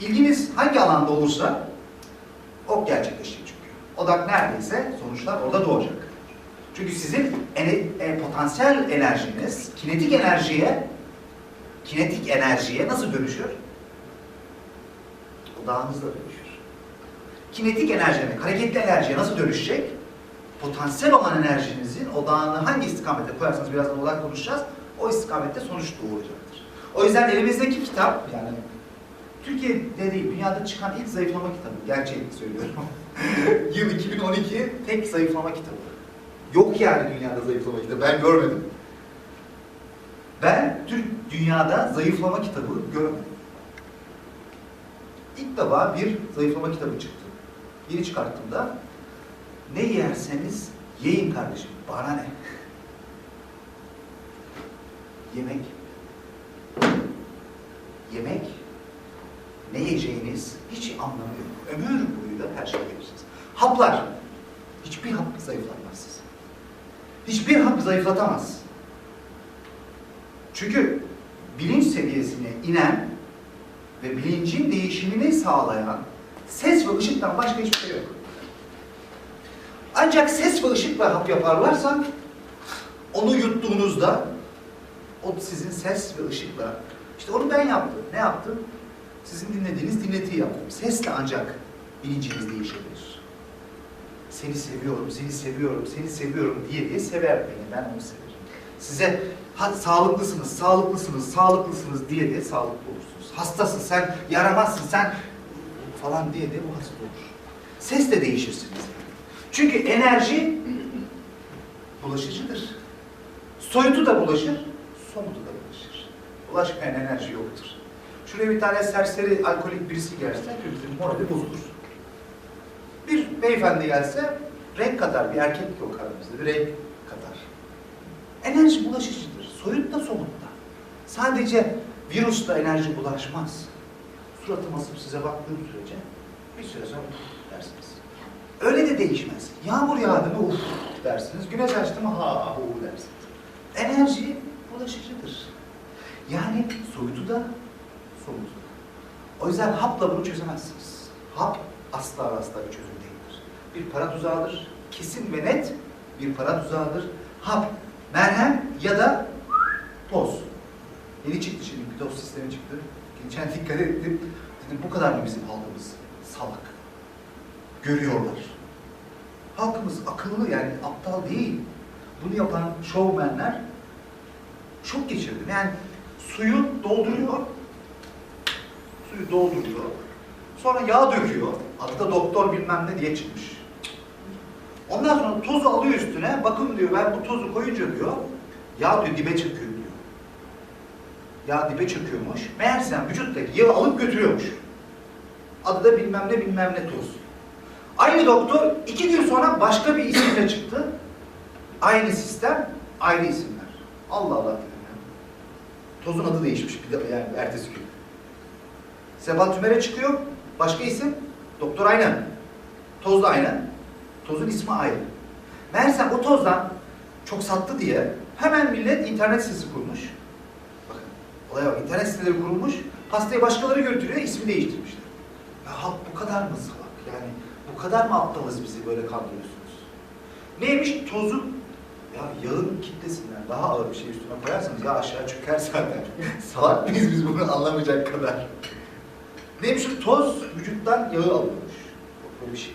odağında olursa o gerçekleşecek çünkü. Odak neredeyse sonuçlar orada doğacak. Çünkü sizin ene- e, potansiyel enerjiniz kinetik enerjiye kinetik enerjiye nasıl dönüşür? Odağınızla dönüşür. Kinetik enerji demek, hareketli enerjiye nasıl dönüşecek? Potansiyel olan enerjinizin odağını hangi istikamete koyarsanız birazdan olarak konuşacağız. O istikamette sonuç doğuracaktır. O yüzden elimizdeki kitap yani Türkiye'de değil, dünyada çıkan ilk zayıflama kitabı. Gerçeğini söylüyorum. Yıl 2012 tek zayıflama kitabı. Yok yani dünyada zayıflama kitabı. Ben görmedim. Ben Türk dünyada zayıflama kitabı görmedim. İlk defa bir zayıflama kitabı çıktı. Yeni çıkarttığımda ne yerseniz yiyin kardeşim. Bana ne? Yemek. Yemek. Ne yiyeceğiniz hiç anlamı yok. Ömür boyu da her şey yersiniz. Haplar. Hiçbir hap zayıflatmaz sizi. Hiçbir hap zayıflatamaz. Çünkü bilinç seviyesine inen ve bilincin değişimini sağlayan ses ve ışıktan başka hiçbir şey yok. Ancak ses ve ışıkla hap yaparlarsa onu yuttuğunuzda o sizin ses ve ışıkla işte onu ben yaptım. Ne yaptım? Sizin dinlediğiniz dinletiyi yaptım. Sesle ancak bilinciniz değişebilir. Seni seviyorum, seni seviyorum, seni seviyorum diye diye sever beni. Ben onu severim. Size ha, sağlıklısınız, sağlıklısınız, sağlıklısınız diye diye sağlıklı olursunuz. Hastasın, sen yaramazsın, sen falan diye diye bu hasta olur. Ses de değişirsiniz. Çünkü enerji bulaşıcıdır. Soyutu da bulaşır, somutu da bulaşır. Bulaşmayan enerji yoktur. Şuraya bir tane serseri alkolik birisi gelse hepimizin morali bozulur. Bir beyefendi gelse renk katar, bir erkek yok aramızda, bir renk katar. Enerji bulaşıcıdır, soyut da somut da. Sadece virüsle enerji bulaşmaz. Suratıma asıp size baktığım sürece bir süre sonra "Uf" dersiniz. Öyle de değişmez. Yağmur yağdı mı uf dersiniz, güneş açtı mı ha hu dersiniz. Enerji bulaşıcıdır. Yani soyutu da da. O yüzden hapla bunu çözemezsiniz. Hap asla asla bir çözüm değildir. Bir para tuzağıdır. Kesin ve net bir para tuzağıdır. Hap, merhem ya da toz. Yeni çıktı şimdi bir toz sistemi çıktı. Geçen dikkat ettim. Dedim bu kadar mı bizim halkımız? Salak. Görüyorlar. Halkımız akıllı yani aptal değil. Bunu yapan şovmenler çok geçirdim. Yani suyu dolduruyor, suyu dolduruyor, sonra yağ döküyor. Adı da doktor bilmem ne diye çıkmış. Ondan sonra tozu alıyor üstüne, bakın diyor ben bu tozu koyunca diyor, yağ diyor dibe çöküyor diyor. Yağ dibe çöküyormuş. Meğersem vücuttaki yağı alıp götürüyormuş. Adı da bilmem ne bilmem ne toz. Aynı doktor iki gün sonra başka bir isimle çıktı. Aynı sistem, ayrı isimler. Allah Allah dedim ya. Tozun adı değişmiş bir de yani ertesi gün. Sebat Tümer'e çıkıyor, başka isim, doktor aynı. Toz da aynı. Tozun ismi ayrı. Meğersem o tozdan çok sattı diye hemen millet internet sitesi kurmuş. Bakın olaya bak, internet siteleri kurulmuş, pastayı başkaları götürüyor, ismi değiştirmişler. Ya halk bu kadar mı salak? Yani bu kadar mı aptalız bizi böyle kandırıyorsunuz? Neymiş? Tozun ya yağın kitlesinden daha ağır bir şey üstüne koyarsanız yağ aşağı çöker zaten. Salak mıyız biz bunu anlamayacak kadar? Neymiş? Toz vücuttan yağı alıyormuş. Böyle bir şey.